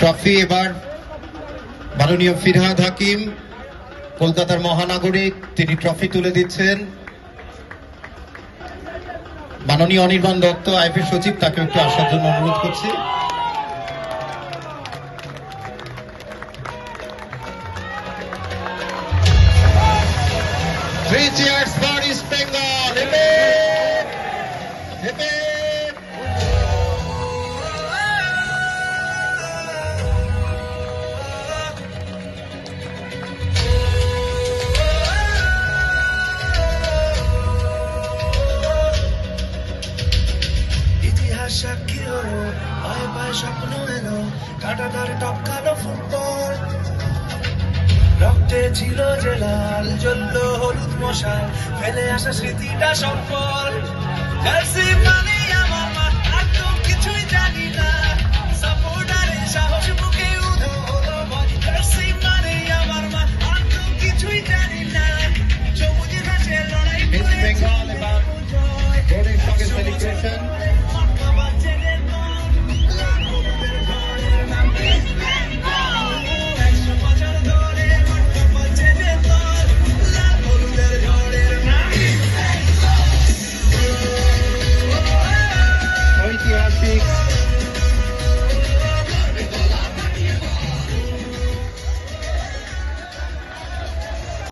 Trophy এবার মাননীয় ফিরহাদ হাকিম, কলকাতার মহানাগরিক, তিনি ট্রফি তুলে দিচ্ছেন। মাননীয় অনির্বাণ দত্ত আইপি সচিব তাকে একটু আসার জন্য অনুরোধ করছি। Hip hip! Hip hip! ইতিহাস সাক্ষী হলো পায়ে পায়ে স্বপ্ন এলো কাটাতার টপকালো ফুটবল রক্তে ছিল যে লাল জ্বলল হলুদ মশাল ফেলে আসা স্মৃতিটা সম্পল